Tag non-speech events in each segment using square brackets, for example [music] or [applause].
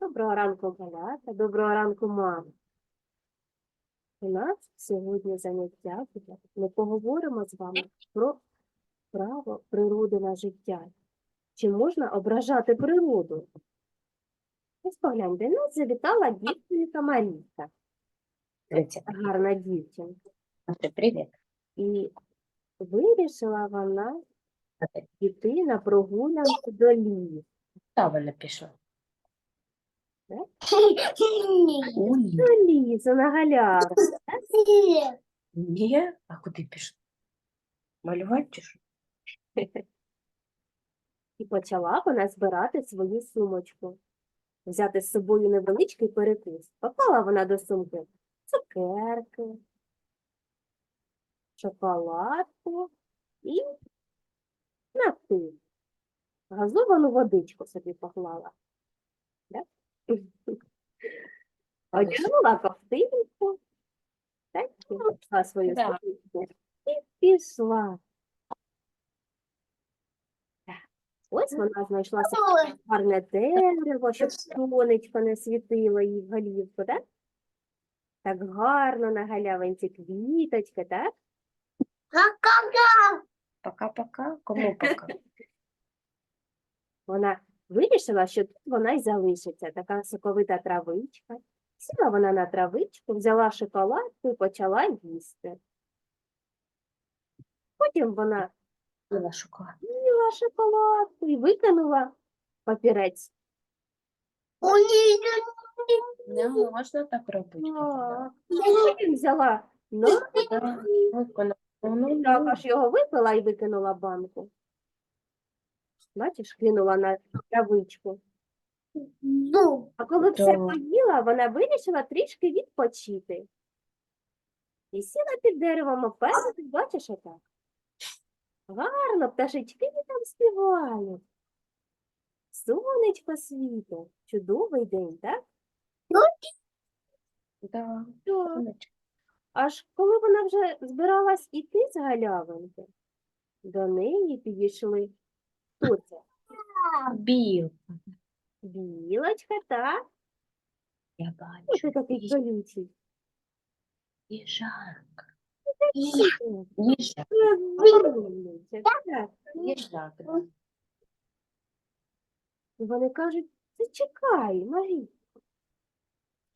Доброго ранку, малята, доброго ранку, мама. У нас сьогодні заняття буде. Ми поговоримо з вами про право природи на життя. Чи можна ображати природу? Ось поглянь, до нас завітала дівчинка Марійка, гарна дівчинка. Привіт. І вирішила вона піти на прогулянку до лісу. Та вона пішла. Ой, До на галяву. ні, а куди пішла? Малювати чи що? І почала вона збирати свою сумочку. Взяти з собою невеличкий перекус. Поклала вона до сумки цукерки, шоколадку і напій. Газовану водичку собі поклала. Да? Одягнула ковтинку, так, і свою Да. і пішла. Ось вона знайшла собі гарне дерево, щоб сонечко не світило їй в голівку, так? Так гарно на галявинці квіточки, так? Пока-пока. Кому пока? [laughs] Вона вирішила, що тут вона й залишиться, така соковита травичка. Сіла вона на травичку, взяла шоколадку і почала їсти. Потім вона їла шоколадку і викинула папірець. Не можна так робити. Потім взяла нож Да. Ой, вона- ну, І ну, також його випила і викинула банку. Бачиш, кинула на травичку. А коли все Да. поїла, вона вирішила трішки відпочити. І сіла під деревом опереду, бачиш отак. Гарно, пташечки там співають. Сонечко світить. Чудовий день, так? Да. Так. сонечко. Аж коли вона вже збиралась іти з галявинки, до неї підійшли. Хто це? Біл. Білочка, так? Я бачу. ти такий колючий? Їжак. Їжак. Так. Їжак. І Вони кажуть, зачекай, Марі.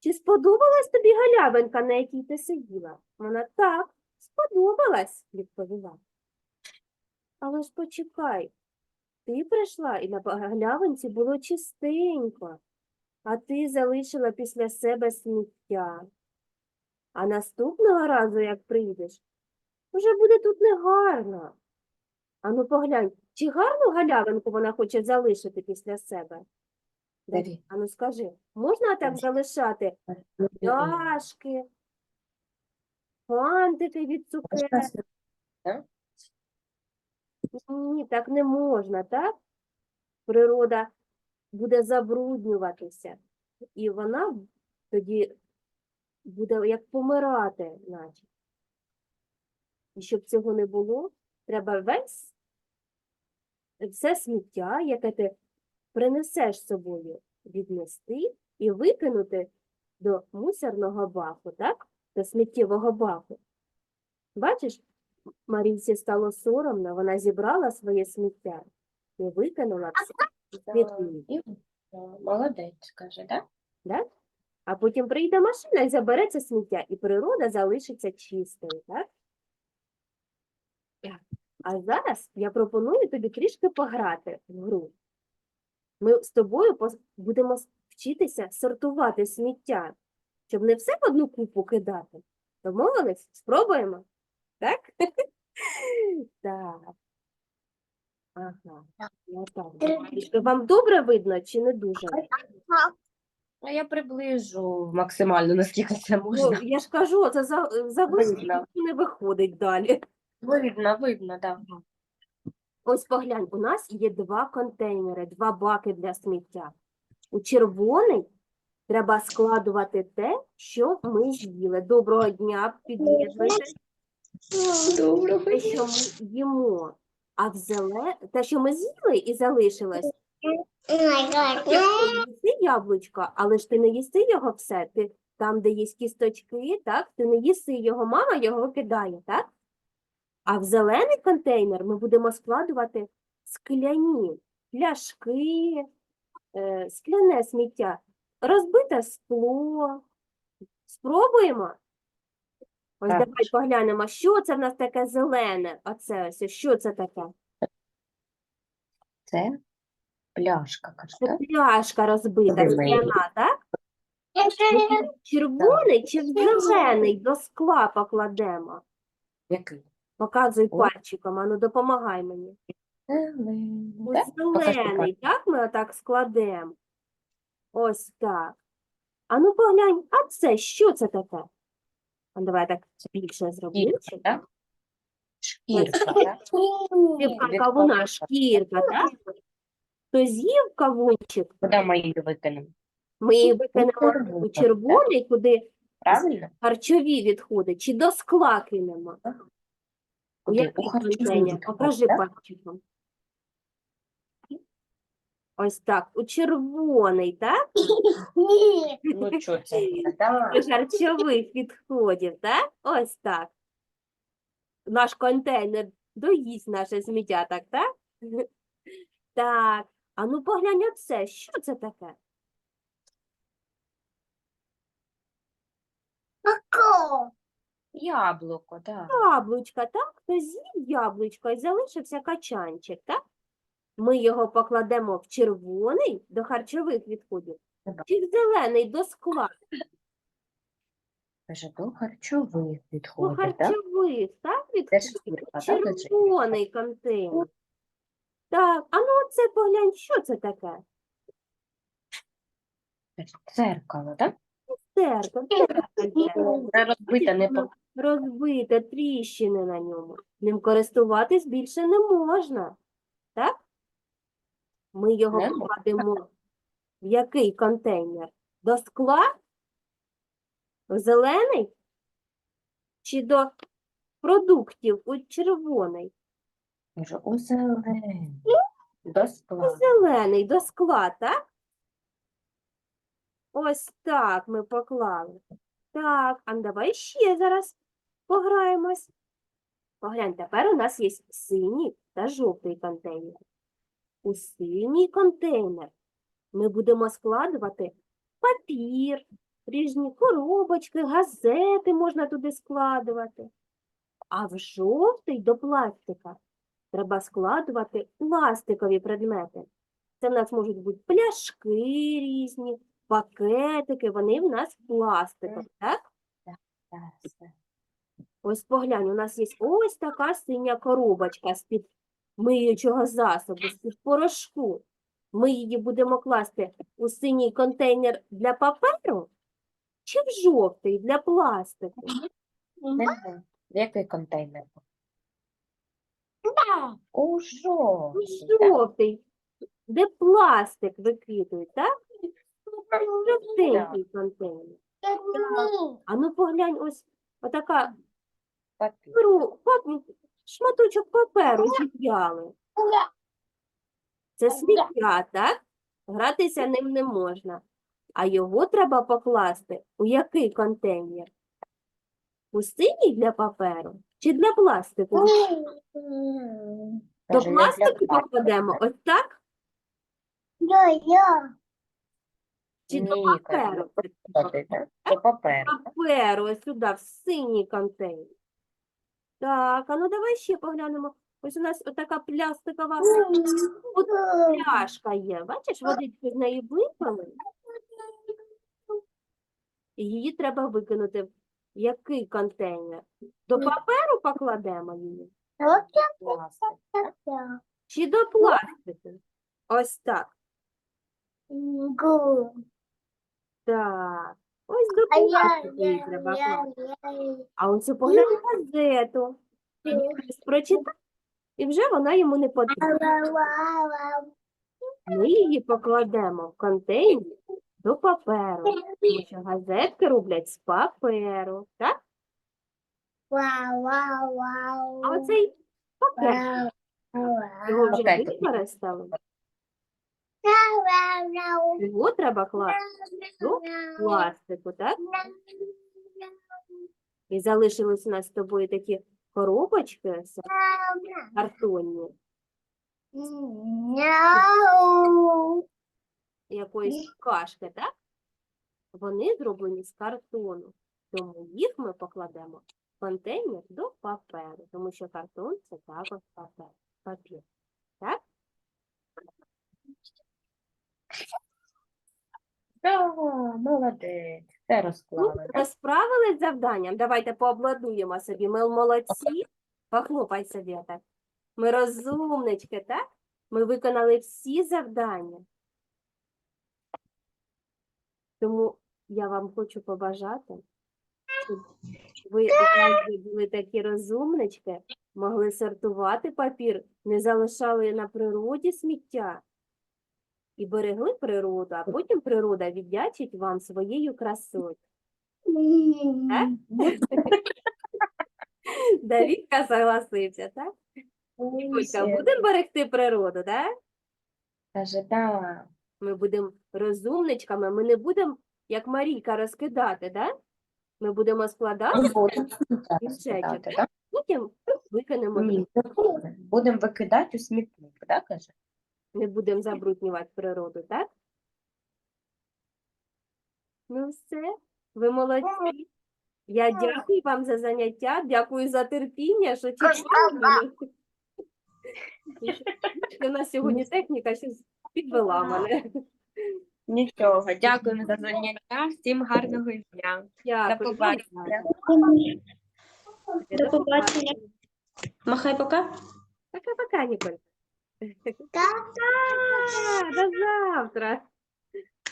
Чи сподобалась тобі галявинка, на якій ти сиділа? Вона так, сподобалась, відповіла. Але ж почекай, ти прийшла і на галявинці було чистенько, а ти залишила після себе сміття. А наступного разу, як прийдеш, вже буде тут негарно. Ану поглянь, чи гарну галявинку вона хоче залишити після себе? Дарі. Ану скажи, можна так залишати пляшки, фантики від цукерок? Ні, так не можна, так? Природа буде забруднюватися, і вона тоді буде як помирати, наче. І щоб цього не було, треба весь все сміття, яке ти принесеш з собою, віднести і викинути до мусорного баку, так? До сміттєвого баку. Бачиш, Марійці стало соромно, вона зібрала своє сміття і викинула все смітник, Молодець, каже, так? так? А потім прийде машина і забере це сміття, і природа залишиться чистою? Так. А зараз я пропоную тобі трішки пограти в гру. Ми з тобою будемо вчитися сортувати сміття, щоб не все в одну купу кидати. Домовились? Спробуємо? Так? [laughs] Так. Ага. Ну, Вам добре видно чи не дуже? А я приближу максимально, наскільки це Ну, можна. я ж кажу, це за, за Видно. не виходить далі. Видно, видно, так. Ось поглянь, у нас є два контейнери, два баки для сміття. У червоний треба складувати те, що ми з'їли. Доброго дня, під'єднуйте. Доброго Те, що ми їмо. А в зеле... те, що ми з'їли і залишилось, Ти їси яблучко, але ж ти не їси його все. Ти там, де є кісточки, так, ти не їси його, мама його викидає, так? А в зелений контейнер ми будемо складувати скляні пляшки, е, скляне сміття, розбите скло. Спробуємо? Ось Так. давай поглянемо, що це в нас таке зелене. Оце ось, що це таке? Це пляшка, кажу, Це так? пляшка розбита, Подивись. скляна, так? Червоний чи в зелений до скла покладемо? Який? Показуй О. пальчиком, ану допомагай мені. Зелений, так? Покажи зелений, так ми отак складемо. Ось так. Ану поглянь, а це що це таке? А давай так більше зроблю. Шкірка, так? Шкірка, так? Шкірка кавуна, кавуна. шкірка, так? Хто з'їв кавунчик, Куди ми її викинемо? ми її викинемо у червоний, куди Правильно? харчові відходи, чи до скла кинемо? У Куди? У харчові контейнер? відходи, Покажи так? пальчиком. Ось так, у червоний, так? [laughs] Ну, [laughs] що це? буде? Так. Харчових відходів, так? Ось так. Наш контейнер доїсть наше сміття, так, так? [laughs] Так. А ну поглянь оце, що це таке? Яблуко, так. Яблучка, так? Хтось з'їв яблучко і залишився качанчик, так? Ми його покладемо в червоний до харчових відходів, чи в зелений до скла, Каже, до харчових до відходів, так? харчових, так, Це відходів? так? Червоний контейнер. Так, а ну оце поглянь, що це таке? Дзеркало, так? Терка, Це розбите не по розбите, тріщини на ньому. Ним користуватись більше не можна. Так? Ми його Не можна. покладемо в який контейнер? До скла? В зелений? Чи до продуктів у червоний? У зелений. До У скла. зелений, до скла, так? Ось так ми поклали. Так, а давай ще зараз пограємось. Поглянь, тепер у нас є синій та жовтий контейнер. У синій контейнер ми будемо складувати папір, різні коробочки, газети можна туди складувати. А в жовтий до пластика треба складувати пластикові предмети. Це в нас можуть бути пляшки різні, пакетики, вони в нас пластикові, так? Так. Ось поглянь, у нас є ось така синя коробочка з-під миючого засобу, з-під порошку. Ми її будемо класти у синій контейнер для паперу чи в жовтий для пластику? Не знаю. Який контейнер? У У жовтий, жовтий, де пластик викидують, так? Жовтенький контейнер. А ну поглянь, ось отака Папір. беру пап- шматочок паперу зіп'яли. Це сміття, так? Гратися ним не можна. А його треба покласти у який контейнер? У синій для паперу чи для пластику? До пластику покладемо ось так? Чи до паперу? До паперу. Паперу ось сюди, в синій контейнер. Так, а ну давай ще поглянемо. Ось у нас отака пластикова пляшка є. Бачиш, водичку з неї випили. Її треба викинути в який контейнер? До паперу покладемо її? Пластик. Чи до пластику? Ось так. Так. Ось до її треба класти. А ось поглянь газету. Хтось прочитав, і вже вона йому не потрібна. Ми її покладемо в контейнер до паперу. Тому що газетки роблять з паперу. Так? Вау, вау, вау. А оцей пакет, його вже використали. Його треба класти до пластику, так? І залишились у нас з тобою такі коробочки картонні, якоїсь кашки, так? Вони зроблені з картону, тому їх ми покладемо в контейнер до паперу, тому що картон це також папір. Так? Да, молодець. Все Ну, справились з завданням? Давайте поаплодуємо собі. Ми молодці. Похлопай собі так. Ми розумнички, так? Ми виконали всі завдання. Тому я вам хочу побажати, щоб ви були такі розумнички, могли сортувати папір, не залишали на природі сміття і берегли природу, а потім природа віддячить вам своєю красою. [laughs] Давідка согласився, так? Ніколька, будемо берегти природу, так? Каже, да. Ми будемо розумничками, ми не будемо, як Марійка, розкидати, так? Ми будемо складати, потім викинемо, будемо. Викидати у смітник, да, каже? Не будемо забруднювати природу, так? Ну все, ви молодці. Я дякую вам за заняття, дякую за терпіння, що чекали У нас сьогодні техніка щось підвела мене. Нічого, дякуємо за заняття. Всім гарного дня. До Дякую. побачення. До побачення. Махай пока. Пока-пока, Ніколь. До завтра.